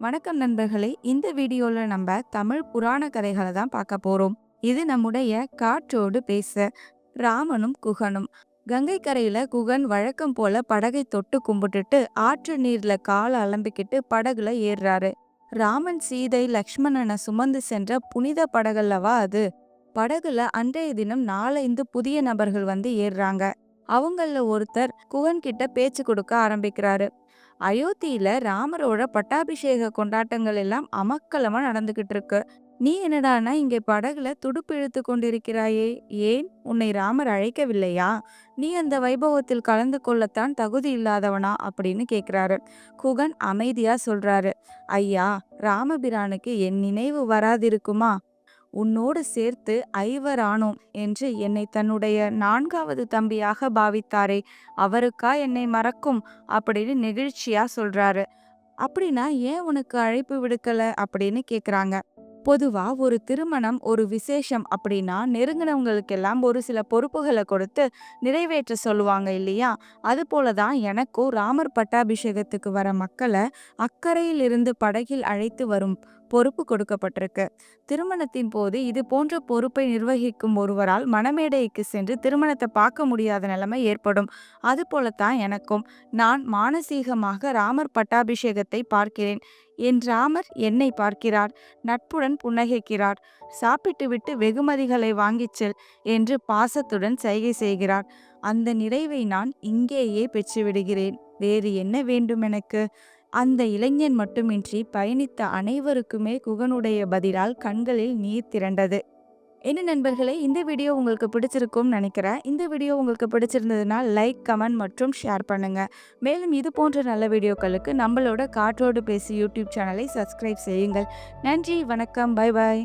வணக்கம் நண்பர்களே. இந்த வீடியோவில் நம்ம தமிழ் புராண கதைகளை தான் பார்க்க போறோம். இது நம்முடைய காற்றோடு பேச ராமனும் குகனும். கங்கை கரையில குகன் வழக்கம் போல படகை தொட்டு கும்பிட்டுட்டு ஆற்று நீர்ல கால அலம்பிக்கிட்டு படகுல ஏறுறாரு. ராமன் சீதை லக்ஷ்மணனை சுமந்து சென்ற புனித படகல்லவா அது? படகுல அன்றைய தினம் நாலந்து புதிய நபர்கள் வந்து ஏறுறாங்க. அவங்கள ஒருத்தர் குகன்கிட்ட பேச்சு கொடுக்க ஆரம்பிக்கிறாரு. அயோத்தியில ராமரோட பட்டாபிஷேக கொண்டாட்டங்கள் எல்லாம் அமக்கலமா நடந்துகிட்டு இருக்கு. நீ என்னடானா இங்கே படகுல துடுப்பு இழுத்து கொண்டிருக்கிறாயே ஏன் உன்னை ராமர் அழைக்கவில்லையா? நீ அந்த வைபவத்தில் கலந்து கொள்ளத்தான் தகுதி இல்லாதவனா? அப்படின்னு கேக்குறாரு. குகன் அமைதியா சொல்றாரு. ஐயா ராமபிரானுக்கு என் நினைவு வராதிருக்குமா? உன்னோடு சேர்த்து ஐவரானோம் என்று என்னை தன்னுடைய நான்காவது தம்பியாக பாவித்தாரே அவருக்கா என்னை மறக்கும்? அப்படின்னு நெகிழ்ச்சியா சொல்றாரு. அப்படின்னா ஏன் உனக்கு அழைப்பு விடுக்கல? அப்படின்னு கேக்குறாங்க. பொதுவா ஒரு திருமணம் ஒரு விசேஷம் அப்படின்னா நெருங்கினவங்களுக்கெல்லாம் ஒரு சில பொறுப்புகளை கொடுத்து நிறைவேற்ற சொல்லுவாங்க இல்லையா? அது போலதான் எனக்கும் ராமர் பட்டாபிஷேகத்துக்கு வர மக்களை அக்கறையிலிருந்து படகில் அழைத்து வரும் பொறுப்பு கொடுக்கப்பட்டிருக்கு. திருமணத்தின் போது இது போன்ற பொறுப்பை நிர்வகிக்கும் ஒருவரால் மனமேடைக்கு சென்று திருமணத்தை பார்க்க முடியாத நிலைமை ஏற்படும். அது போலத்தான் எனக்கும். நான் மானசீகமாக ராமர் பட்டாபிஷேகத்தை பார்க்கிறேன். என் ராமர் என்னை பார்க்கிறார். நட்புடன் புன்னகைக்கிறார். சாப்பிட்டுவிட்டு வெகுமதிகளை வாங்கிச் செல் என்று பாசத்துடன் சைகை செய்கிறார். அந்த நிறைவை நான் இங்கேயே பெற்றுவிடுகிறேன். வேறு என்ன வேண்டும் எனக்கு? அந்த இளைஞன் மட்டுமின்றி பயணித்த அனைவருக்குமே குகனுடைய பதிலால் கண்களில் நீர் திரண்டது. என்ன நண்பர்களே இந்த வீடியோ உங்களுக்கு பிடிச்சிருக்கும்னு நினைக்கிறேன். இந்த வீடியோ உங்களுக்கு பிடிச்சிருந்ததுன்னா லைக் கமெண்ட் மற்றும் ஷேர் பண்ணுங்க. மேலும் இது போன்ற நல்ல வீடியோக்களுக்கு நம்மளோட காற்றோடு பேசி யூடியூப் சேனலை சப்ஸ்கிரைப் செய்யுங்கள். நன்றி வணக்கம் பை பாய்